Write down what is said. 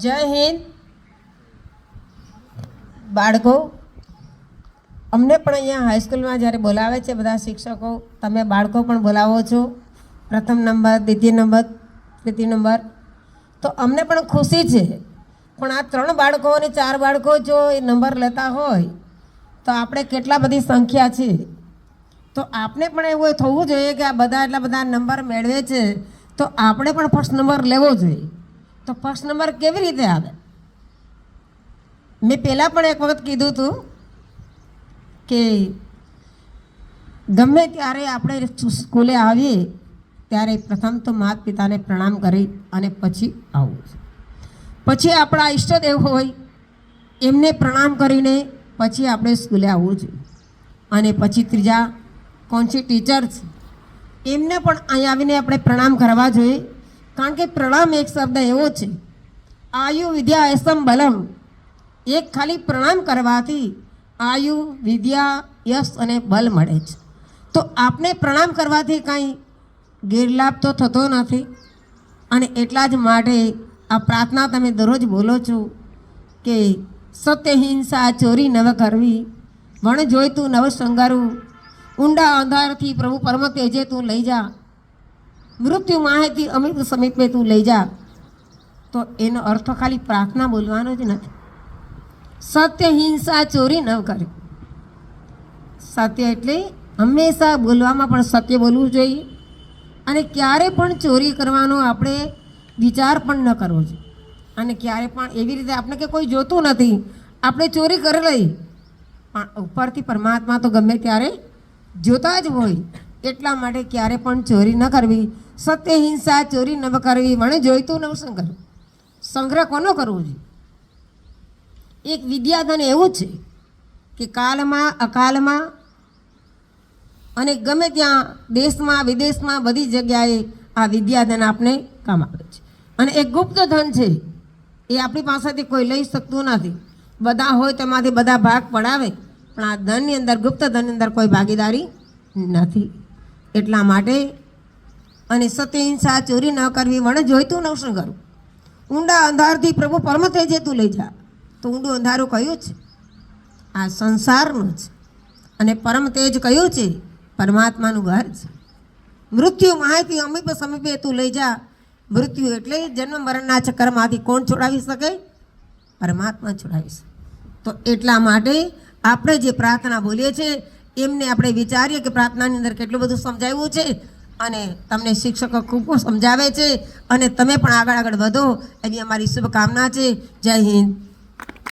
જય હિન્દ. બાળકો, અમને પણ અહીંયા હાઈસ્કૂલમાં જ્યારે બોલાવે છે બધા શિક્ષકો, તમે બાળકો પણ બોલાવો છો. પ્રથમ નંબર, દ્વિતીય નંબર, તૃતીય નંબર. તો અમને પણ ખુશી છે. પણ આ ત્રણ બાળકો અને ચાર બાળકો જો એ નંબર લેતા હોય, તો આપણે કેટલા બધી સંખ્યા છે. તો આપણે પણ એવું થવું જોઈએ કે આ બધા એટલા બધા નંબર મેળવે છે. તો આપણે પણ ફર્સ્ટ નંબર લેવો જોઈએ. તો ફર્સ્ટ નંબર કેવી રીતે આવે? મેં પહેલાં પણ એક વખત કીધું હતું કે ગમે ત્યારે આપણે સ્કૂલે આવીએ, ત્યારે પ્રથમ તો માતા પિતાને પ્રણામ કરી અને પછી આવવું છે. પછી આપણા ઈષ્ટદેવ હોય, એમને પ્રણામ કરીને પછી આપણે સ્કૂલે આવવું જોઈએ. અને પછી ત્રીજા, કોણ છે? ટીચર્સ એમને પણ અહીં આવીને આપણે પ્રણામ કરવા જોઈએ. કારણ કે પ્રણામ એક શબ્દ એવો છે. આયુ વિદ્યા એસમ બલમ. એક ખાલી પ્રણામ કરવાથી આયુ વિદ્યા યશ અને બલ મળે છે. તો આપને પ્રણામ કરવાથી કાંઈ ગેરલાભ તો થતો નથી. અને એટલા જ માટે આ પ્રાર્થના તમે દરરોજ બોલો છો કે સત્ય હિંસા ચોરી નવ કરવી વણ જોઈતું નવ શંગારું ઊંડા અંધારથી પ્રભુ પરમ તેજે તું લઈ જા, મૃત્યુ માહિતી અમિત સમીપે તું લઈ જા, તો એનો અર્થ ખાલી પ્રાર્થના બોલવાનો જ નથી. સત્ય, હિંસા, ચોરી ન કરે. સત્ય એટલે હંમેશા બોલવામાં પણ સત્ય બોલવું જોઈએ અને ક્યારે પણ ચોરી કરવાનો આપણે વિચાર પણ ન કરવો જોઈએ. અને ક્યારે પણ એવી રીતે આપણે કે કોઈ જોતું નથી, આપણે ચોરી કરી લઈ પણ ઉપરથી પરમાત્મા તો ગમે ત્યારે જોતા જ હોય, એટલા માટે ક્યારે પણ ચોરી ન કરવી. સત્ય હિંસા ચોરી ન કરવી મને જોઈતું નવ સંગ્રહ. સંગ્રહ કોનો કરવો જોઈએ? એક વિદ્યાધન એવું છે કે કાલમાં, અકાલમાં અને ગમે ત્યાં દેશમાં, વિદેશમાં બધી જગ્યાએ આ વિદ્યાધન આપને કામ આવે છે. અને એક ગુપ્ત ધન છે, એ આપણી પાસેથી કોઈ લઈ શકતું નથી. બધા હોય તેમાંથી બધા ભાગ પડાવે, પણ આ ધનની અંદર ગુપ્ત ધનની અંદર કોઈ ભાગીદારી નથી. એટલા માટે અને સત્ય હિંસા ચોરી ન કરવી વણ જોઈતું ન કરું ઊંડા અંધારથી પ્રભુ પરમ તેજે તું લઈ જા. તો ઊંડું અંધારું કયું છે? આ સંસારનું છે અને પરમ તેજ કયું છે? પરમાત્માનું ઘર છે. મૃત્યુ માહિતી અમીપ સમીપે તું લઈ જા. મૃત્યુ એટલે જન્મ મરણના ચક્કરમાંથી કોણ છોડાવી શકે? પરમાત્મા છોડાવી શકે. તો એટલા માટે આપણે જે પ્રાર્થના બોલીએ છીએ એમને આપણે વિચારીએ કે પ્રાર્થનાની અંદર કેટલું બધું સમજાવ્યું છે અને તમને શિક્ષકો ખૂબ સમજાવે છે અને તમે પણ આગળ આગળ વધો એવી અમારી શુભકામના છે. જય હિન્દ.